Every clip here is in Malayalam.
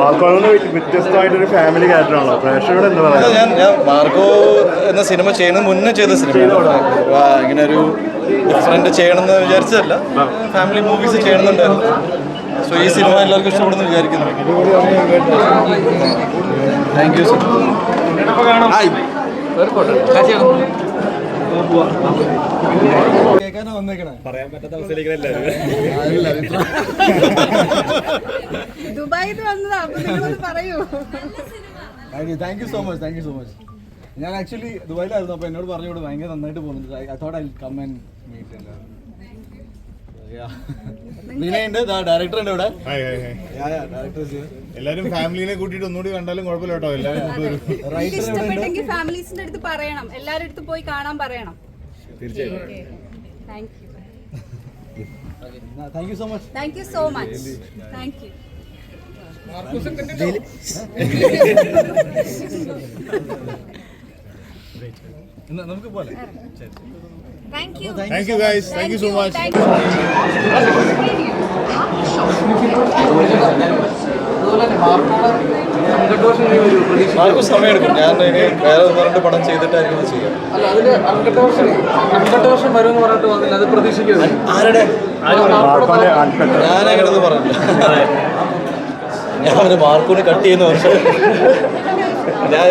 മാർക്കോന്ന് വ്യത്യസ്തമായിട്ടൊരു ഫാമിലി ക്യാരക്ടറാണല്ലോ പ്രേക്ഷകരോട് എന്താ അല്ല, പറയുക ഞാൻ ഞാൻ മാർക്കോ എന്ന സിനിമ ചെയ്യുന്നത് മുന്നേ ചെയ്ത സിനിമ ഇങ്ങനെ ഒരു ഡിഫറെന്റ് ചെയ്യണമെന്ന് വിചാരിച്ചതല്ല. ഫാമിലി മൂവീസ് ചെയ്യണമെന്നുണ്ടായിരുന്നു സോ ഈ സിനിമ എല്ലാവർക്കും ഇഷ്ടപ്പെടുന്നു വിചാരിക്കുന്നു. താങ്ക് യു സർ ദുബായിൽ വന്നതാ അപ്പൊ നിങ്ങളൊന്ന് പറയൂ. Thank you so much thank you so much ഞാൻ ആക്ച്വലി ദുബായിലായിരുന്നു അപ്പൊ എന്നോട് പറഞ്ഞോട് ഭയങ്കര നന്നായിട്ട് പോകുന്നുണ്ട് I thought I come and meet വിനയുണ്ട് director ഉണ്ട് ഇവിടെ. ഡയറക്ടർ എല്ലാരും ഫാമിലിനെ കൂട്ടിട്ട് ഒന്നുകൂടി കണ്ടാലും കുഴപ്പമില്ല കേട്ടോ എല്ലാവരും ഫാമിലീസിന്റെ അടുത്ത് പറയണം എല്ലാവരുടെ അടുത്ത് പോയി കാണാൻ പറയണം. Thank you thank you so much thank you so much thank you നമുക്ക് പോലെ thank you thank you guys thank you so much Marco സമയം എടുക്കും ഞാൻ ഇനി വേറെ പറഞ്ഞിട്ട് പടം ചെയ്തിട്ടായിരിക്കും അത് ചെയ്യാം. അല്ല അതിൽ അൺകട്ട് വേർഷൻ അൺകട്ട് വേർഷൻ വരുമെന്ന് പറഞ്ഞിട്ട് വന്നില്ല. അത് പ്രതീക്ഷിക്കുന്നത് ആരുടെ? ഞാൻ അങ്ങനെയൊന്നും പറഞ്ഞില്ല. ഞാൻ അവന് മാർക്കോന് കട്ട് ചെയ്യുന്ന പക്ഷേ ഞാൻ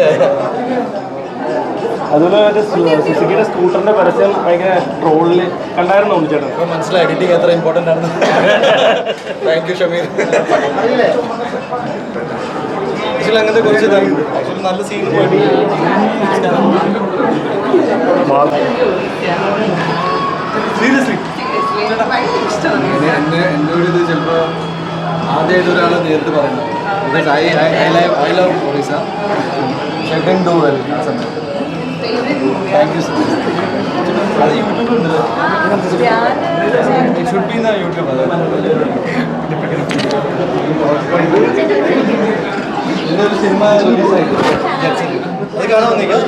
അതുപോലെ മറ്റേ സുസുക്കിയുടെ സ്കൂട്ടറിന്റെ പരസ്യം ഭയങ്കര കണ്ടായിരുന്നു ചേട്ടൻ? മനസ്സിലായി എഡിറ്റിംഗ് എത്ര ഇമ്പോർട്ടന്റ് ആണെന്ന്. താങ്ക് യു ഷമീർ ആക്ച്വലി അങ്ങനത്തെ കുറച്ച് ആക്ച്വലി നല്ല സീൻ പോയിട്ട് സീരിയസ്ലി എന്റെ എന്റെ ഒരു ആദ്യമായിട്ട് ഒരാൾ നേരിട്ട് പറയുന്നത് because I I live I love Orissa Shen do well ആ സമയത്ത്. താങ്ക് യു സോ മച്ച് അത് it should be in YouTube ഇന്നൊരു സിനിമ റിലീസായി അത് കാണാൻ വന്നേക്കാം?